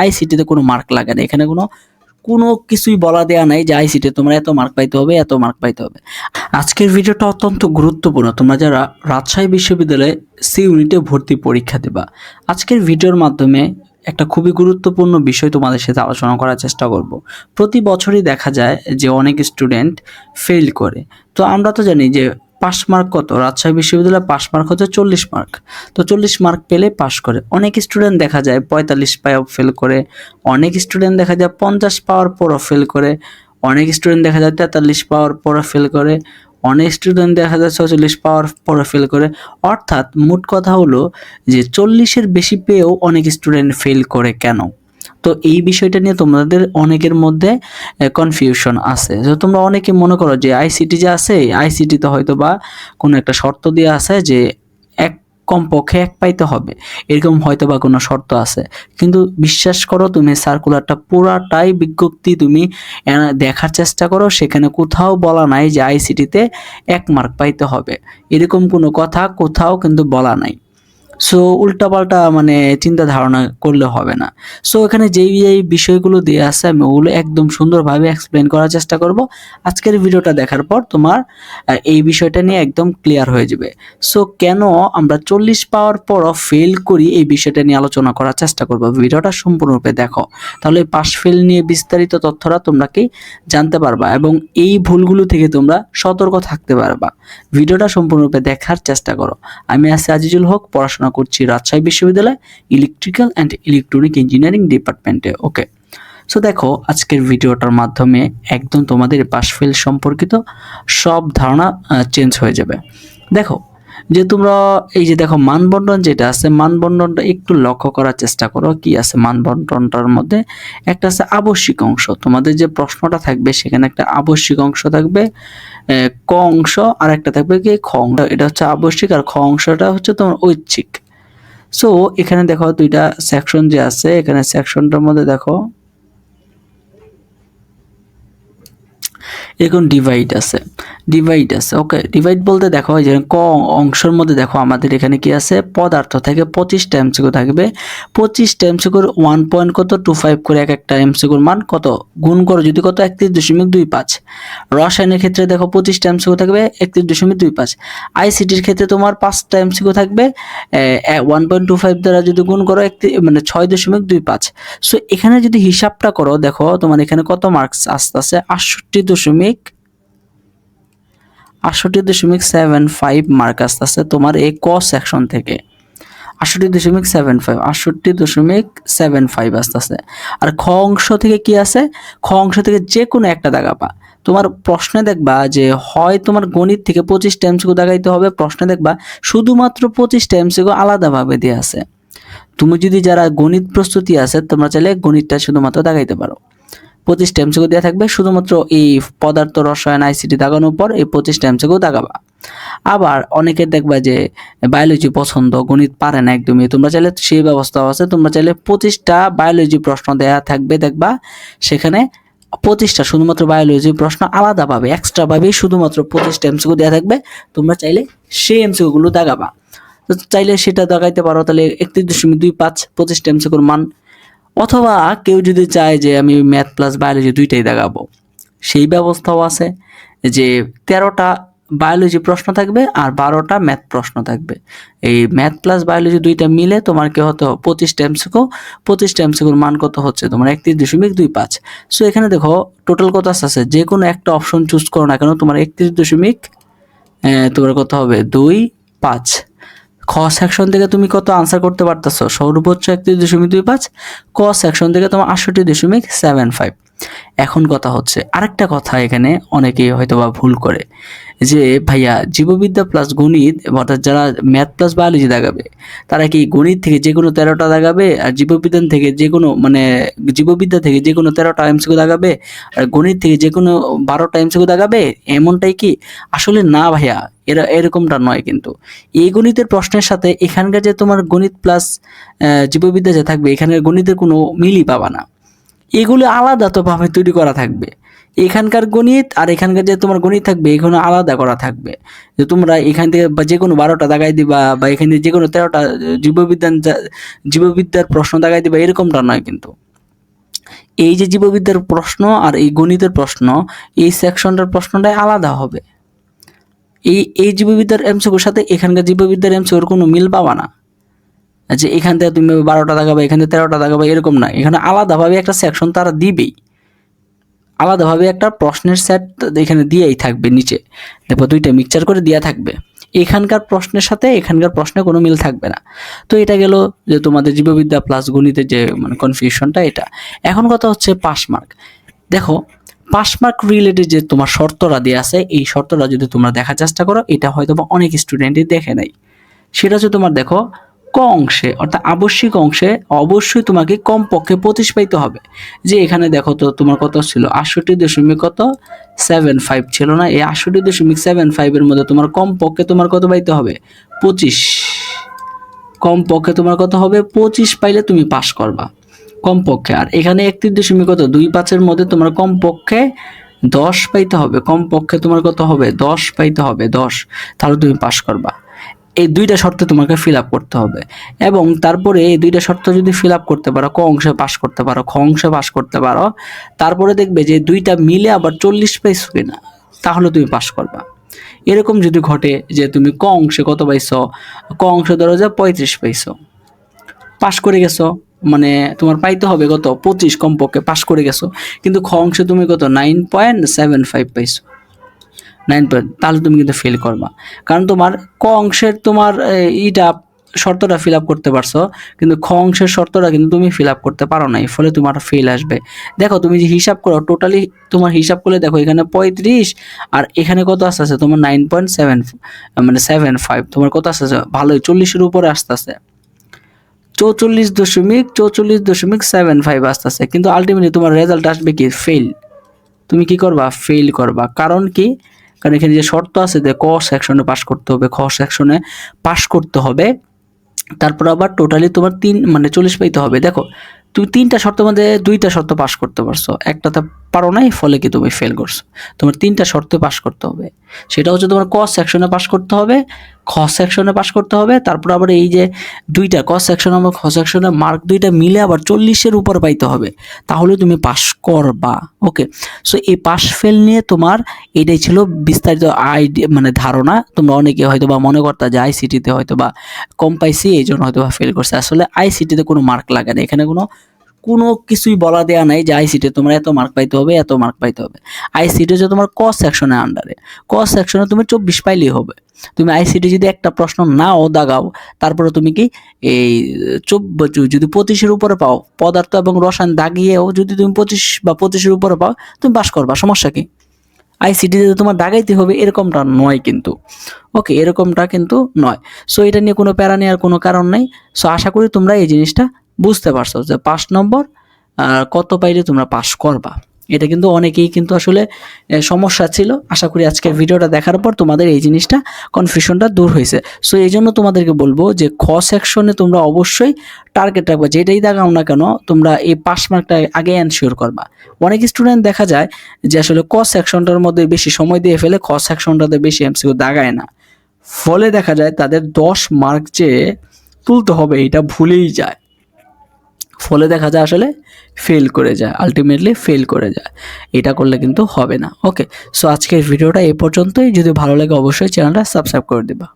আইসিটিতে কোনো মার্ক লাগে না। এখানে কোনো কোনো কিছুই বলা দেয়া নাই যে আইসিটি তোমরা এত মার্ক পাইতে হবে, এত মার্ক পাইতে হবে। আজকের ভিডিওটা অত্যন্ত গুরুত্বপূর্ণ। তোমরা যারা রাজশাহী বিশ্ববিদ্যালয়ে সি ইউনিটে ভর্তি পরীক্ষা দেবা, আজকের ভিডিওর মাধ্যমে একটা খুবই গুরুত্বপূর্ণ বিষয় তোমাদের সাথে আলোচনা করার চেষ্টা করব। প্রতি বছরই দেখা যায় যে অনেক স্টুডেন্ট ফেল করে। তো আমরা তো জানি যে পাস মার্ক কত? রাজশাহী বিশ্ববিদ্যালয়ে পাস মার্ক হচ্ছে চল্লিশ মার্ক। তো চল্লিশ মার্ক পেলে পাস করে। অনেক স্টুডেন্ট দেখা যায় পঁয়তাল্লিশ পায়েও ফেল করে। অনেক স্টুডেন্ট দেখা যায় পঞ্চাশ পাওয়ার পরও ফেল করে। অনেক স্টুডেন্ট দেখা যায় তেতাল্লিশ পাওয়ার পরও ফেল করে। অনেক স্টুডেন্ট দেখা যায় ছচল্লিশ পাওয়ার পরে ফেল করে। অর্থাৎ মোট কথা হলো যে চল্লিশের বেশি পেয়েও অনেক স্টুডেন্ট ফেল করে কেন? তো এই বিষয়টা নিয়ে তোমাদের অনেকের মধ্যে কনফিউশন আছে। যে তোমরা অনেকে মনে করো যে আইসিটি যে আছে আইসিটিতে হয়তো বা কোনো একটা শর্ত দিয়ে আছে যে এক কমপক্ষে এক পাইতে হবে। এরকম হয়তো বা কোনো শর্ত আছে। কিন্তু বিশ্বাস করো, তুমি সার্কুলারটা পুরাটাই বিজ্ঞপ্তি তুমি দেখার চেষ্টা করো, সেখানে কোথাও বলা নাই যে আইসিটিতে এক মার্ক পাইতে হবে। এরকম কোনো কথা কোথাও কিন্তু বলা নাই। সো উল্টাপাল্টা মানে চিন্তা ধারণা করলে হবে না। সো এখানে যেই যেই বিষয়গুলো দিয়ে আছে, আমি ওগুলো একদম সুন্দরভাবে এক্সপ্লেন করার চেষ্টা করব। আজকের ভিডিওটা দেখার পর তোমার এই বিষয়টা নিয়ে একদম ক্লিয়ার হয়ে যাবে। সো কেন আমরা চল্লিশ পাওয়ার পরও ফেল করি, এই বিষয়টা নিয়ে আলোচনা করার চেষ্টা করব। ভিডিওটা সম্পূর্ণরূপে দেখো। তাহলে পাস ফেল নিয়ে বিস্তারিত তথ্যটা তোমরা কি জানতে পারবা এবং এই ভুলগুলো থেকে তোমরা সতর্ক থাকতে পারবা। ভিডিওটা সম্পূর্ণরূপে দেখার চেষ্টা করো। আমি আছি আজিজুল হক, পড়াশোনা করছি রাজশাহী বিশ্ববিদ্যালয় ইলেকট্রিক্যাল অ্যান্ড ইলেকট্রনিক ইঞ্জিনিয়ারিং ডিপার্টমেন্টে ওকে সো দেখো, আজকের ভিডিওটার মাধ্যমে একদম তোমাদের পাস ফেল সম্পর্কিত সব ধারণা চেঞ্জ হয়ে যাবে। দেখো, যে তোমরা এই যে দেখো মানবন্টন যেটা আছে মানবন্টনটা একটু লক্ষ্য করার চেষ্টা করো, কি আছে মানবন্টনটার মধ্যে? একটা আছে আবশ্যিক অংশ। তোমাদের যে প্রশ্নটা থাকবে, সেখানে একটা আবশ্যিক অংশ থাকবে ক অংশ, আর একটা থাকবে কি, খ অংশ। এটা হচ্ছে আবশ্যিক আর খ অংশটা হচ্ছে তোমার ঐচ্ছিক। সো এখানে দেখো দুইটা সেকশন যে আছে এখানে সেকশনটার মধ্যে দেখো এরকম ডিভাইড আছে। ডিভাইড আছে ওকে ডিভাইড বলতে দেখো যে ক অংশের মধ্যে দেখো আমাদের এখানে কি আছে? পদার্থ থেকে পঁচিশটা এমসিকিউ থাকবে। পঁচিশটা এমসিকিউর ওয়ান পয়েন্ট কত? টু ফাইভ করে এক একটা এমসিকিউর মান কত? গুণ করো, যদি কত? একত্রিশ দশমিক দুই পাঁচ। রসায়নের ক্ষেত্রে দেখো পঁচিশটা এমসিকিউ থাকবে, একত্রিশ দশমিক দুই পাঁচ। আইসিটির ক্ষেত্রে তোমার পাঁচটা এমসিকিউ থাকবে ওয়ান পয়েন্ট টু ফাইভ দ্বারা যদি গুণ করো একত্রিশ মানে ছয় দশমিক দুই পাঁচ। সো এখানে যদি হিসাবটা করো, দেখো, তোমার এখানে কত মার্কস আসতে আছে? আটষট্টি দশমিক আটষট্টি দশমিক সেভেন ফাইভ মার্ক আসতেছে তোমার এই ক সেকশন থেকে। আটষট্টি দশমিক সেভেন ফাইভ আটষট্টি দশমিক সেভেন ফাইভ আসতেছে। আর খ অংশ থেকে কি আছে? খ অংশ থেকে যে কোনো একটা দাগাবা তোমার প্রশ্নে দেখবা যে হয় তোমার গণিত থেকে পঁচিশটা এমসিকিউ দাগাইতে হবে, প্রশ্নে দেখবা শুধুমাত্র পঁচিশটা এমসিকিউ আলাদাভাবে দিয়ে আছে। তুমি যদি যারা গণিত প্রস্তুতি আছে, তোমরা চাইলে গণিতটা শুধুমাত্র দাগাইতে পারো। পঁচিশটা এমসিকিউ দেওয়া থাকবে, শুধুমাত্র এই পদার্থ রসায়ন আইসিটি দাগানোর পর এই পঁচিশটা এমসিকিউ দাগাবা। আবার অনেকে দেখবা যে বায়োলজি পছন্দ, গণিত পারে না একদমই। তোমরা চাইলে সেই ব্যবস্থাও আছে, তোমরা চাইলে পঁচিশটা বায়োলজি প্রশ্ন দেয়া থাকবে, দেখবা সেখানে পঁচিশটা শুধুমাত্র বায়োলজি প্রশ্ন আলাদাভাবে এক্সট্রাভাবেই শুধুমাত্র পঁচিশটা এমসিকিউ দেওয়া থাকবে, তোমরা চাইলে সেই এমসিকিউগুলো দাগাবা। চাইলে সেটা দাগাইতে পারো, তাহলে একত্রিশ দশমিক দুই পাঁচ পঁচিশটা এমসিকিউর মান অথবা কেউ যদি চায় যে আমি ম্যাথ প্লাস বায়োলজি দুইটাই দেখাবো, সেই ব্যবস্থাও আছে যে তেরোটা বায়োলজি প্রশ্ন থাকবে আর বারোটা ম্যাথ প্রশ্ন থাকবে। এই ম্যাথ প্লাস বায়োলজি দুইটা মিলে তোমার কি হতো পঁচিশটা এমসিকো পঁচিশটা এমসিকোর মান কত হচ্ছে? তোমার একত্রিশ দশমিক দুই পাঁচ। সো এখানে দেখো টোটাল কত আছে যে কোনো একটা অপশন চুজ করো না কেন, তোমার একত্রিশ দশমিক তোমার কত হবে? দুই পাঁচ। খ সেকশন থেকে তুমি কত আনসার করতে পারতেছো? সর্বোচ্চ একত্রিশ দশমিক দুই পাঁচ, ক সেকশন থেকে তোমার আটষট্টি দশমিক সেভেন ফাইভ এখন কথা হচ্ছে, আরেকটা কথা এখানে অনেকেই হয়তো বা ভুল করে, যে ভাইয়া জীববিদ্যা প্লাস গণিত, অর্থাৎ যারা ম্যাথ প্লাস বায়োলজি দাগাবে তারা কি গণিত থেকে যে কোনো তেরোটা দাগাবে আর জীববিজ্ঞান থেকে যে কোনো মানে জীববিদ্যা থেকে যে কোনো তেরোটা এমসিকিউ দাগাবে আর গণিত থেকে যে কোনো বারোটা এমসিকিউ দাগাবে এমনটাই কি? আসলে না ভাইয়া, এরা এরকমটা নয় কিন্তু। এই গণিতের প্রশ্নের সাথে এখানকার যে তোমার গণিত প্লাস জীববিদ্যা যে থাকবে এখানের গণিতের কোনো মিলই পাবা না। এগুলো আলাদা তো ভাবে তৈরি করা থাকবে। এখানকার গণিত আর এখানকার যে তোমার গণিত থাকবে এখানে আলাদা করা থাকবে। যে তোমরা এখান থেকে বা যে কোনো বারোটা দাগাই দিবা বা এখান থেকে যে কোনো তেরোটা জীববিজ্ঞান জীববিদ্যার প্রশ্ন দাগাই দিবা, এরকমটা নয় কিন্তু। এই যে জীববিদ্যার প্রশ্ন আর এই গণিতের প্রশ্ন, এই সেকশনটার প্রশ্নটাই আলাদা হবে। এই এই জীববিদ্যার এমসিকুর সাথে এখানকার জীববিদ্যার এমসিকুর কোনো মিল পাবা না। যে এখান থেকে তুমি বারোটা দেখাবে এখান থেকে তেরোটা দেখাবে এরকম না। এখানে আলাদাভাবে একটা সেকশন তারা দিবেই। আলাদাভাবে একটা প্রশ্নের সেট এখানে দিয়েই থাকবে নিচে। দেখো, দুইটা মিক্সচার করে দেওয়া থাকবে। এখানকার প্রশ্নের সাথে এখানকার প্রশ্নে কোনো মিল থাকবে না। তো এটা গেল যে তোমাদের জীববিদ্যা প্লাস গণিতের যে মানে কনফিউশনটা এটা। এখন কথা হচ্ছে পাস মার্ক দেখো পাস মার্ক রিলেটেড যে তোমার শর্তটা দেওয়া আছে, এই শর্তটা যদি তোমরা দেখার চেষ্টা করো, এটা হয়তো বা অনেক স্টুডেন্টই দেখে নাই। সেটা হচ্ছে তোমার, দেখো ক অংশে, অর্থাৎ আবশ্যিক অংশে অবশ্যই তোমাকে কমপক্ষে পঁচিশ পাইতে হবে। যে এখানে দেখো তো তোমার কত ছিল? আটষট্টি দশমিক কত? সেভেন ফাইভ ছিল না। এই আটষট্টি দশমিক সেভেন ফাইভের মধ্যে তোমার কমপক্ষে তোমার কত পাইতে হবে? পঁচিশ। কমপক্ষে তোমার কত হবে? পঁচিশ পাইলে তুমি পাশ করবা। কমপক্ষে। আর এখানে একত্রিশ দশমিক কত? দুই পাঁচের মধ্যে তোমার কমপক্ষে দশ পাইতে হবে। কমপক্ষে তোমার কত হবে? দশ পাইতে হবে, দশ। তাহলে তুমি পাশ করবা। এই দুইটা শর্ত তোমাকে ফিল আপ করতে হবে। এবং তারপরে এই দুইটা শর্ত যদি ফিল আপ করতে পারো, ক অংশে পাস করতে পারো, খ অংশে পাস করতে পারো, তারপরে দেখবে যে দুইটা মিলে আবার চল্লিশ পাইছো কিনা, তাহলে তুমি পাস করবা। এরকম যদি ঘটে যে তুমি ক অংশে কত পাইছো, ক অংশে ধরো যে পঁয়ত্রিশ পাইছো পাস করে গেছো মানে তোমার পাইতে হবে কত? পঁচিশ কমপক্ষে পাস করে গেছো, কিন্তু খ অংশে তুমি কত? নাইন পয়েন্ট সেভেন ফাইভ পাইছো। নাইন পয়েন্ট তাহলে তুমি কিন্তু ফেল করবা। কারণ তোমার ক অংশের তোমার ইটা শর্তটা ফিল আপ করতে পারছ, কিন্তু খ অংশের শর্তটা কিন্তু তুমি ফিল আপ করতে পারো নাই, ফলে তোমার ফেল আসবে। দেখো, তুমি যে হিসাব করো টোটালি তোমার হিসাব করলে দেখো, এখানে পঁয়ত্রিশ, আর এখানে কত আসতে আছে তোমার নাইন পয়েন্ট সেভেন মানে সেভেন ফাইভ তোমার কত আসতে আছে ভালোই, চল্লিশের উপরে আসতে আছে চৌচল্লিশ দশমিক চৌচল্লিশ দশমিক সেভেন ফাইভ আস্তে আসতেছে কিন্তু আলটিমেটলি তোমার রেজাল্ট আসবে কি? ফেল তুমি কি করবা? ফেল করবা। কারণ কি? কারণ এখানে যে শর্ত আছে যে ক সেকশনে পাস করতে হবে, খ সেকশনে পাস করতে হবে। তারপর আবার টোটালি তোমার তিন মানে চল্লিশ পাইতে হবে। দেখো, তুমি তিনটা শর্ত মধ্যে দুইটা শর্ত পাস করতে পারছ। একটাতে পারো নাই, ফলে কি তুমি ফেল করছ? তোমার তিনটা শর্তে পাস করতে হবে। সেটা হচ্ছে তোমার ক সেকশনে পাস করতে হবে খ সেকশনে পাস করতে হবে, তারপর আবার এই যে দুইটা ক সেকশন এবং খ সেকশনে মার্ক দুইটা মিলে আবার চল্লিশের উপর পাইতে হবে। তাহলে তুমি পাস করবা ওকে সো এই পাস ফেল নিয়ে তোমার এটাই ছিল বিস্তারিত আইডিয়া মানে ধারণা। তোমরা অনেকে হয়তো বা মনে করতা যে আইসিটিতে হয়তো বা কম পাইছি এই জন্য হয়তো বা ফেল করছে আসলে আইসিটিতে কোনো মার্ক লাগে না। এখানে কোনো কোনো কিছুই বলা দেয়া নাই যে আইসিটি তোমার এত মার্ক পাইতে হবে, এত মার্ক পাইতে হবে। আইসিটি হচ্ছে তোমার ক সেকশনের আন্ডারে ক সেকশনে তুমি চব্বিশ পাইলেই হবে। তুমি আইসিটি যদি একটা প্রশ্ন নাও, দাগাও, তারপরে তুমি কি এই যদি পঁচিশের উপরে পাও, পদার্থ এবং রসায়ন দাগিয়েও যদি তুমি পঁচিশ বা পঁচিশের উপরে পাও, তুমি পাস করবা। সমস্যা কি? আইসিটিতে তোমার দাগাইতে হবে এরকমটা নয় কিন্তু। ওকে এরকমটা কিন্তু নয়। সো এটা নিয়ে কোনো প্যারা নেওয়ার কোনো কারণ নেই। সো আশা করি তোমরা এই জিনিসটা বুঝতে পারছ যে পাঁচ নম্বর কত পাইলে তোমরা পাস করবা। এটা কিন্তু অনেকেই কিন্তু আসলে সমস্যা ছিল। আশা করি আজকের ভিডিওটা দেখার পর তোমাদের এই জিনিসটা কনফিউশনটা দূর হয়েছে। সো এই জন্য তোমাদেরকে বলব যে খ সেকশনে তোমরা অবশ্যই টার্গেট রাখবা। যেটাই দেখাও না কেন, তোমরা এই পাস মার্কটা আগে এনশিওর করবা। অনেক স্টুডেন্ট দেখা যায় যে আসলে ক সেকশনটার মধ্যে বেশি সময় দিয়ে ফেলে, খ সেকশনটাতে বেশি এমসিকিউ দাগায় না। ফলে দেখা যায় তাদের দশ মার্ক যে তুলতে হবে, এটা ভুলেই যায়। ফলে দেখা যায় আসলে ফেল করে যায় আলটিমেটলি ফেল করে যায়। এটা করলে কিন্তু হবে না। ওকে সো আজকের ভিডিওটা এ পর্যন্তই। যদি ভালো লাগে অবশ্যই চ্যানেলটা সাবস্ক্রাইব করে দিবা।